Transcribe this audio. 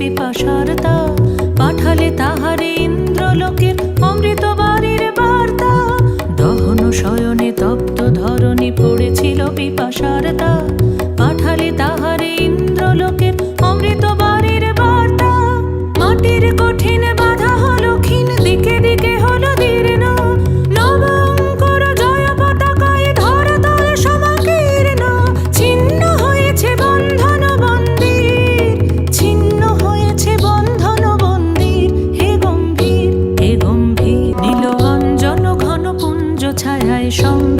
পিপাসার তা পাঠালে তাহারে ইন্দ্রলোকের অমৃত বাড়ির বার্তা। দহন শয়নে তপ্ত ধরণী পড়েছিল পিপাসার ছায়ায় সমৃত